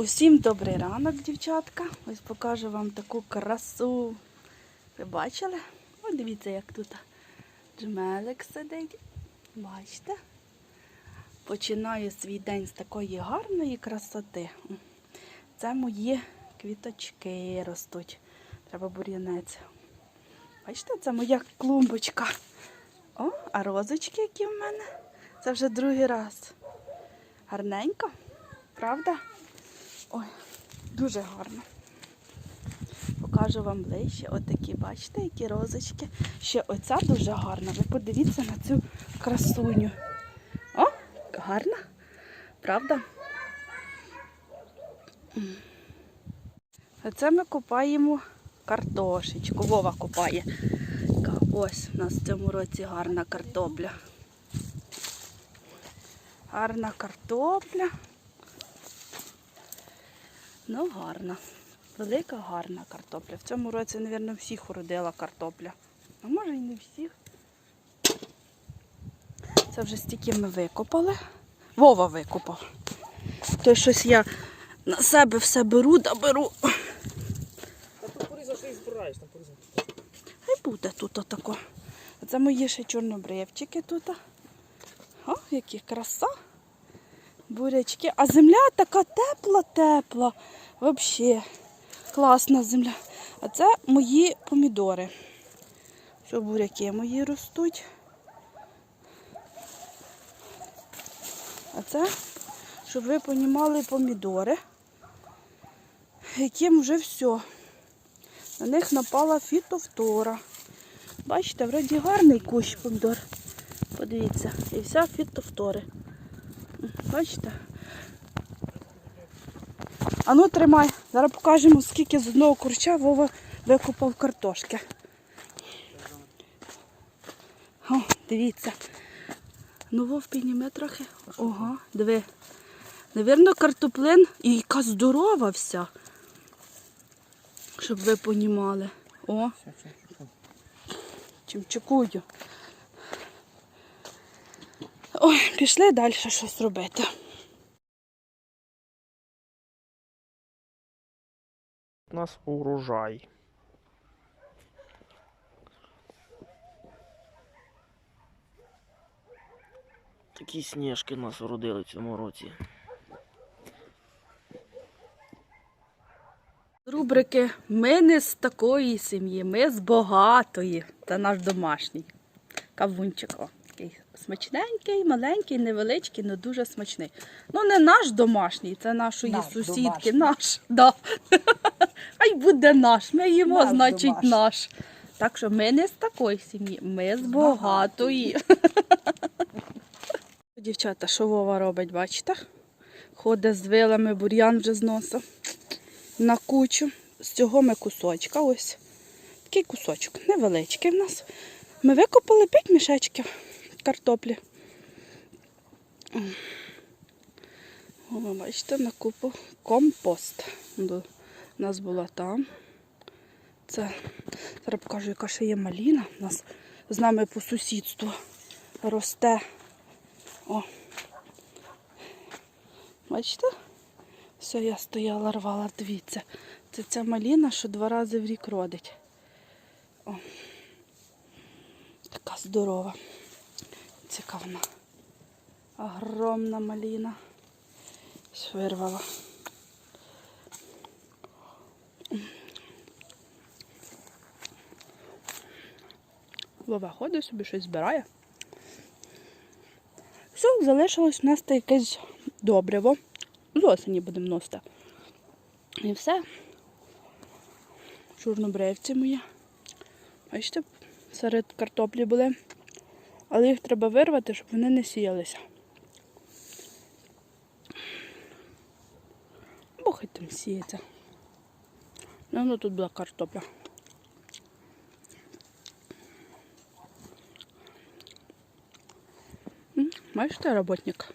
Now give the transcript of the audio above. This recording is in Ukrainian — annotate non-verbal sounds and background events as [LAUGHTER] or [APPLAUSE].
Усім добрий ранок, дівчатка. Ось покажу вам таку красу. Ви бачили? Ось дивіться, як тут джмелик сидить. Бачите? Починаю свій день з такої гарної красоти. Це мої квіточки ростуть. Треба бур'янець. Бачите, це моя клумбочка. О, а розочки, які в мене. Це вже другий раз. Гарненько, правда? Ой, дуже гарно. Покажу вам ближче. Отакі, бачите, які розочки. Ще оця дуже гарна. Ви подивіться на цю красуню. О, гарна, правда? М. А це ми купаємо картошечку. Вова купає. Ось у нас в цьому році гарна картопля. Гарна картопля. Ну, гарна. Велика гарна картопля. В цьому році, мабуть, всіх уродила картопля. А може і не всіх. Це вже стільки ми викопали. Вова викопав. То щось я на себе все беру да беру. Та тут порізав, і збираєш, там порізав. Хай буде тут отако. Це мої ще чорнобривчики тут. О, які краса. Бурячки. А земля така тепла-тепла. Взагалі. Класна земля. А це мої помідори. Що буряки мої ростуть. А це, щоб ви понімали, помідори, яким вже все. На них напала фітофтора. Бачите, вроді гарний кущ помідор. Подивіться, і вся фітофтори. Бачите? А ну тримай. Зараз покажемо, скільки з одного курча Вова викопав картошки. О, дивіться. Ну, Вов підніме трохи. Ого, диви. Навірно, картоплин і яка здорова вся. Щоб ви понімали. О, все. чимчикую. Ой, пішли далі щось робити. У нас урожай. Такі сніжки нас уродили в цьому році. Рубрики Ми не з такої сім'ї, ми з багатої. Та наш домашній. Кавунчик. Смачненький, маленький, невеличкий, але дуже смачний. Ну, не наш домашній, це нашої Наш сусідки. домашній. Наш. [LAUGHS] Да. Хай буде наш. Ми їмо, Наш значить, домашній. наш. Так що ми не з такої сім'ї, ми з багатої. [LAUGHS] Дівчата, що Вова робить, бачите? Ходить з вилами, бур'ян вже зносив на кучу. З цього ми кусочка, ось такий кусочок, невеличкий в нас. Ми викопали 5 мішечків картоплі. Ви бачите, на купу компост. У нас була там. Це зараз покажу, яка ще є маліна. У нас з нами по сусідству росте. О. Бачите? Все, я стояла, рвала, дивіться. Це ця маліна, що два рази в рік родить. О. Така здорова. Цікава. вона. Огромна маліна. Ось Вирвала. Вова ходить собі щось збирає. Все, залишилось нести якесь добриво. З осені будемо носити. І все. Чорнобривці мої. Бачите, серед картоплі були. Але їх треба вирвати, щоб вони не сіялися. Бо хай там сіється. Ну, ну тут була картопля. Маєш Бачите, роботник?